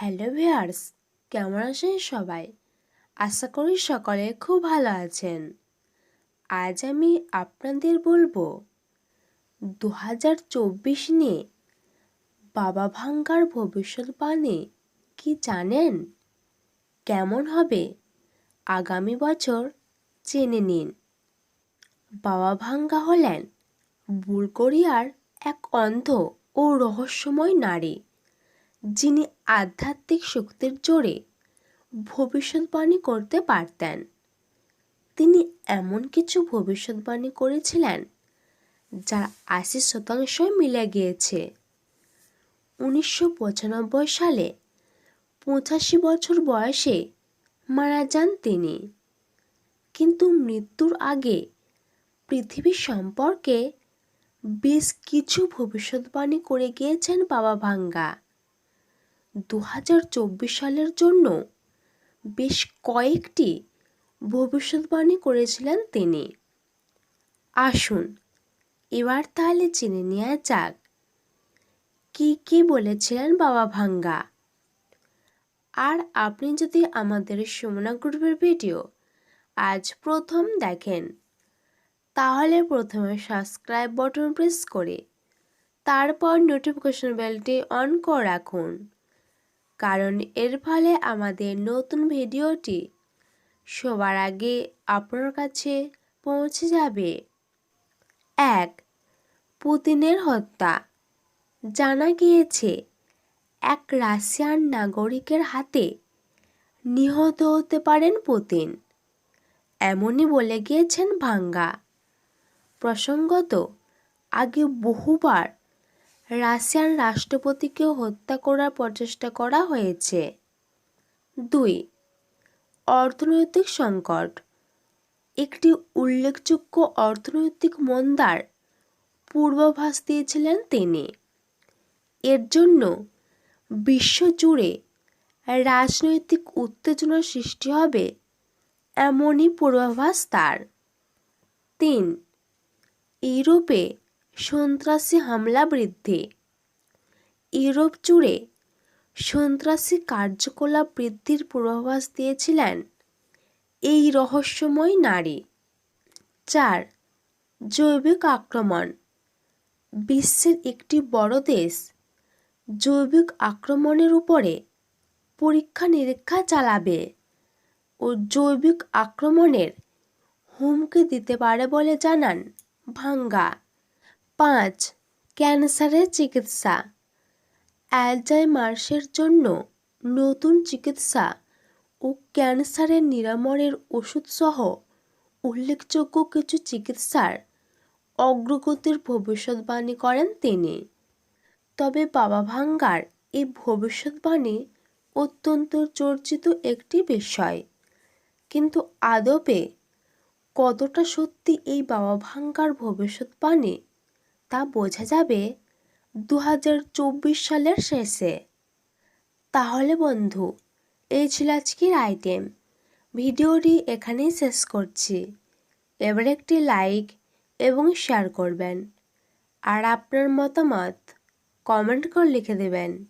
Hello viewers কেমন আছেন সবাই? আশা করি সকলে খুব ভালো আছেন। আজ আমি আপনাদের বলব দু হাজার চব্বিশ নিয়ে বাবা ভাঙ্গার ভবিষ্যৎবাণী কি জানেন? কেমন হবে? আগামী বছর জেনে নিন। বাবা ভাঙ্গা হলেন বুলগোরিয়ার এক অন্ধ ও রহস্যময় নারী। যিনি আধ্যাত্মিক শক্তির জোরে ভবিষ্যৎবাণী করতে পারতেন। তিনি এমন কিছু ভবিষ্যৎবাণী করেছিলেন, যার আশি শতাংশই মিলে গিয়েছে। উনিশশো পঁচানব্বই সালে পঁচাশি বছর বয়সে মারা যান তিনি। কিন্তু মৃত্যুর আগে পৃথিবী সম্পর্কে বেশ কিছু ভবিষ্যৎবাণী করে গিয়েছেন বাবা ভাঙ্গা। দু হাজার চব্বিশ সালের জন্য বেশ কয়েকটি ভবিষ্যৎবাণী করেছিলেন তিনি। আসুন, এবার তাহলে জেনে নেওয়া যাক, কি কি বলেছিলেন বাবা ভাঙ্গা। আর আপনি যদি আমাদের সুমনা গ্রুপের ভিডিও আজ প্রথম দেখেন, তাহলে প্রথমে সাবস্ক্রাইব বটন প্রেস করে তারপর নোটিফিকেশন বেলটি অন করে রাখুন। কারণ এর ফলে আমাদের নতুন ভিডিওটি সবার আগে আপনার কাছে পৌঁছে যাবে। এক, পুতিনের হত্যা। জানা গিয়েছে, এক রাশিয়ান নাগরিকের হাতে নিহত হতে পারেন পুতিন। এমনই বলে গিয়েছেন ভাঙ্গা। প্রসঙ্গত, আগে বহুবার রাশিয়ান রাষ্ট্রপতিকেও হত্যা করার প্রচেষ্টা করা হয়েছে। দুই, অর্থনৈতিক সংকট। একটি উল্লেখযোগ্য অর্থনৈতিক মন্দার পূর্বাভাস দিয়েছিলেন তিনি। এর জন্য বিশ্বজুড়ে রাজনৈতিক উত্তেজনার সৃষ্টি হবে এমনই পূর্বাভাস তার। তিন, ইউরোপে সন্ত্রাসী হামলা বৃদ্ধি। ইউরোপ জুড়ে সন্ত্রাসী কার্যকলাপ বৃদ্ধির পূর্বাভাস দিয়েছিলেন এই রহস্যময় নারী। চার, জৈবিক আক্রমণ। বিশ্বের একটি বড় দেশ জৈবিক আক্রমণের উপরে পরীক্ষা নিরীক্ষা চালাবে ও জৈবিক আক্রমণের হুমকি দিতে পারে বলে জানান ভাঙ্গা। পাঁচ, ক্যান্সারের চিকিৎসা। অ্যালজাইমার্সের জন্য নতুন চিকিৎসা ও ক্যান্সারের নিরাময়ের ওষুধসহ উল্লেখযোগ্য কিছু চিকিৎসার অগ্রগতির ভবিষ্যৎবাণী করেন তিনি। তবে বাবা ভাঙ্গার এই ভবিষ্যৎবাণী অত্যন্ত চর্চিত একটি বিষয়। কিন্তু আদপে কতটা সত্যি এই বাবা ভাঙ্গার ভবিষ্যৎবাণী তা বোঝা যাবে দু হাজার চব্বিশ সালের শেষে। তাহলে বন্ধু, এই ছিল আজকের আইটেম। ভিডিওটি এখানেই শেষ করছি। এবার একটি লাইক এবং শেয়ার করবেন। আর আপনার মতামত কমেন্ট করে লিখে দেবেন।